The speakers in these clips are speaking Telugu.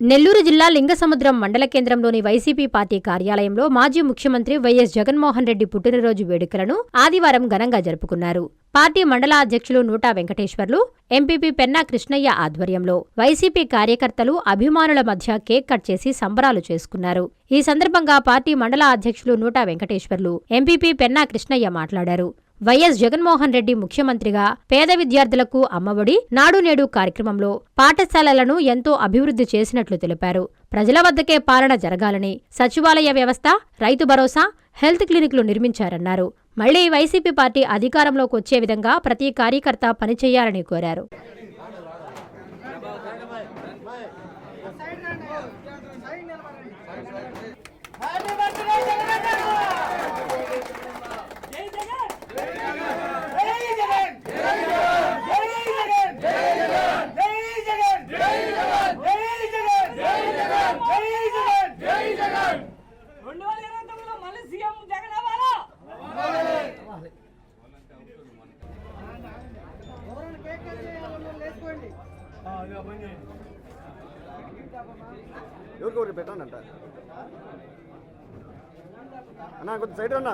నెల్లూరు జిల్లా లింగసముద్రం మండల కేంద్రంలోని వైసీపీ పార్టీ కార్యాలయంలో మాజీ ముఖ్యమంత్రి వైఎస్ జగన్మోహన్ రెడ్డి పుట్టినరోజు వేడుకలను ఆదివారం ఘనంగా జరుపుకున్నారు. పార్టీ మండల అధ్యక్షులు నూటా వెంకటేశ్వర్లు ఎంపీపీ పెన్నా కృష్ణయ్య ఆధ్వర్యంలో వైసీపీ కార్యకర్తలు అభిమానుల మధ్య కేక్ కట్ చేసి సంబరాలు చేసుకున్నారు. ఈ సందర్భంగా పార్టీ మండల అధ్యక్షులు నూటా వెంకటేశ్వర్లు ఎంపీపీ పెన్నా కృష్ణయ్య మాట్లాడారు. వైఎస్ జగన్మోహన్ రెడ్డి ముఖ్యమంత్రిగా పేద విద్యార్థులకు అమ్మఒడి నాడు నేడు కార్యక్రమంలో పాఠశాలలను ఎంతో అభివృద్ధి చేసినట్లు తెలిపారు. ప్రజల వద్దకే పాలన జరగాలని సచివాలయ వ్యవస్థ రైతు భరోసా హెల్త్ క్లినిక్లు నిర్మించారన్నారు. మళ్ళీ వైసీపీ పార్టీ అధికారంలోకి వచ్చే విధంగా ప్రతి కార్యకర్త పనిచేయాలని కోరారు. ఎవరికి పెట్టండి అంట అన్నా కొంచెం సైడ్ అన్నా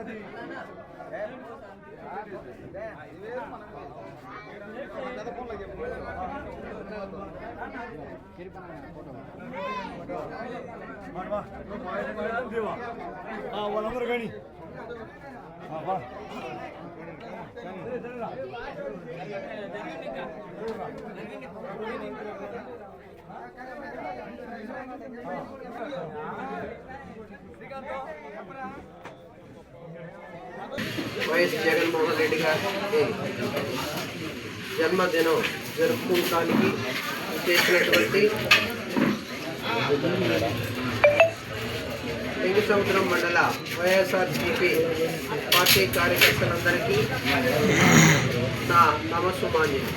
అది వాళ్ళందరూ కానీ వా వైఎస్ జగన్మోహన్ రెడ్డి గారికి జన్మదినం జరుపుకోవడానికి చేసినటువంటి తెలుగు సముద్రం మండల వైఎస్ఆర్సీపీ పార్టీ కార్యకర్తలందరికీ నా నమస్సుమాన్యం.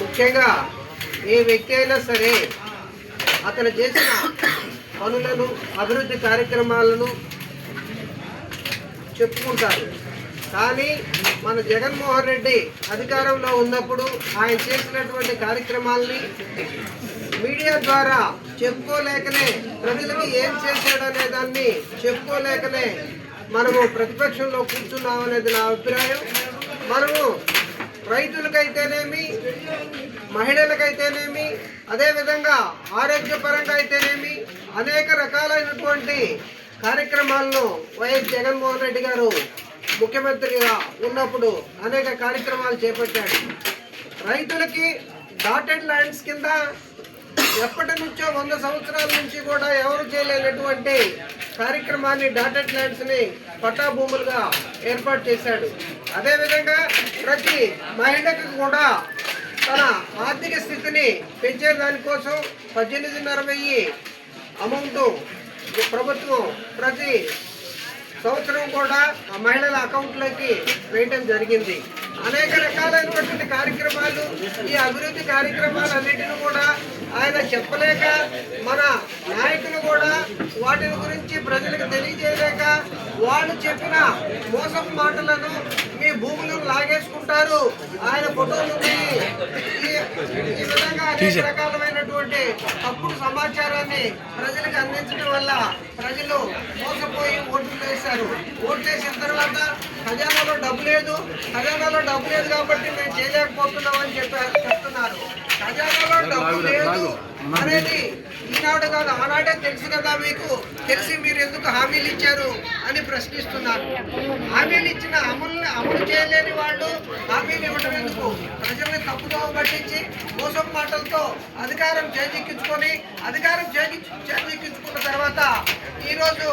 ముఖ్యంగా ఏ వ్యక్తి అయినా సరే అతను చేసిన పనులను అభివృద్ధి కార్యక్రమాలను చెప్పుకుంటారు. కానీ మన జగన్మోహన్ రెడ్డి అధికారంలో ఉన్నప్పుడు ఆయన చేసినటువంటి కార్యక్రమాల్ని మీడియా ద్వారా చెప్పుకోలేకనే ప్రజలకు ఏం చేశాడనే దాన్ని చెప్పుకోలేకనే మనము ప్రతిపక్షంలో కూర్చున్నామనేది నా అభిప్రాయం. మనము రైతులకైతేనేమి మహిళలకైతేనేమి అదేవిధంగా ఆరోగ్యపరంగా అయితేనేమి అనేక రకాలైనటువంటి కార్యక్రమాలను వైఎస్ జగన్మోహన్ రెడ్డి గారు ముఖ్యమంత్రిగా ఉన్నప్పుడు అనేక కార్యక్రమాలు చేపట్టాడు. రైతులకి డాటెడ్ ల్యాండ్స్ కింద ఎప్పటి నుంచో వంద సంవత్సరాల నుంచి కూడా ఎవరు చేయలేనటువంటి కార్యక్రమాన్ని డాటెడ్ ల్యాండ్స్ని పట్టా భూములుగా ఏర్పాటు చేశాడు. అదేవిధంగా ప్రతి మహిళకు కూడా తన ఆర్థిక స్థితిని పెంచే దానికోసం పద్దెనిమిదిన్నర వెయ్యి అమౌంట్ ప్రభుత్వం ప్రతి సంవత్సరం కూడా ఆ మహిళల అకౌంట్లోకి వేయటం జరిగింది. అనేక రకాలైనటువంటి కార్యక్రమాలు ఈ అభివృద్ధి కార్యక్రమాలన్నిటిని కూడా ఆయన చెప్పలేక మన నాయకులు కూడా వాటిని గురించి ప్రజలకు తెలియజేయలేక వాళ్ళు చెప్పిన మోసం మాటలను మీ భూములను లాగేసుకుంటారు. ఆయన ఫోటోలు ఈ విధంగా అనేక రకాలమైనటువంటి తప్పుడు సమాచారాన్ని ప్రజలకు అందించడం వల్ల ప్రజలు మోసపోయి ఓట్లు ఓట్లేశారు ఓట్లేసిన తర్వాత ఖజానాలో డబ్బు లేదు. ఖజానాలో డబ్బు లేదు కాబట్టి మేము చేయలేకపోతున్నాం అని చెప్పారు చెప్తున్నారు. ఖజానాలో డబ్బు లేదు అనేది ఈనాడు కాదు ఆనాడే తెలుసు కదా మీకు. తెలిసి మీరు ఎందుకు హామీలు ఇచ్చారు అని ప్రశ్నిస్తున్నారు హామీలు ఇచ్చిన అమలు అమలు చేయలేని వాళ్ళు హామీలు ఇవ్వడం ఎందుకు? ప్రజల్ని తప్పుదోవ పట్టించి మోసం మాటలతో అధికారం చేజిక్కించుకొని అధికారం చేజి చేజిక్కించుకున్న తర్వాత ఈరోజు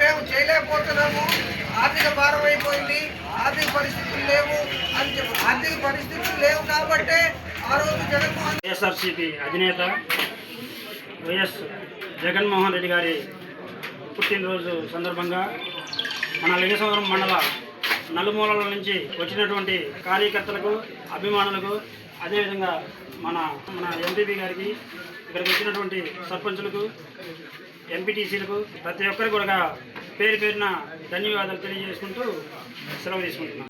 మేము చేయలేకపోతున్నాము. ఆర్థిక భారం అయిపోయింది. ఆర్థిక పరిస్థితులు లేవు అని చెప్పి ఆర్థిక పరిస్థితులు లేవు కాబట్టే ఆ రోజు జగన్మోహన్ వైఎస్ఆర్సీపీ అధినేత వైఎస్ జగన్మోహన్ రెడ్డి గారి పుట్టినరోజు సందర్భంగా మన లింగసవరం మండల నలుమూలల నుంచి వచ్చినటువంటి కార్యకర్తలకు అభిమానులకు అదేవిధంగా మన మన ఎంపీపీ గారికి ఇక్కడికి వచ్చినటువంటి సర్పంచులకు ఎంపీటీసీలకు ప్రతి ఒక్కరికి కూడా పేరు పేరున ధన్యవాదాలు తెలియజేసుకుంటూ సెలవు తీసుకుంటున్నాను.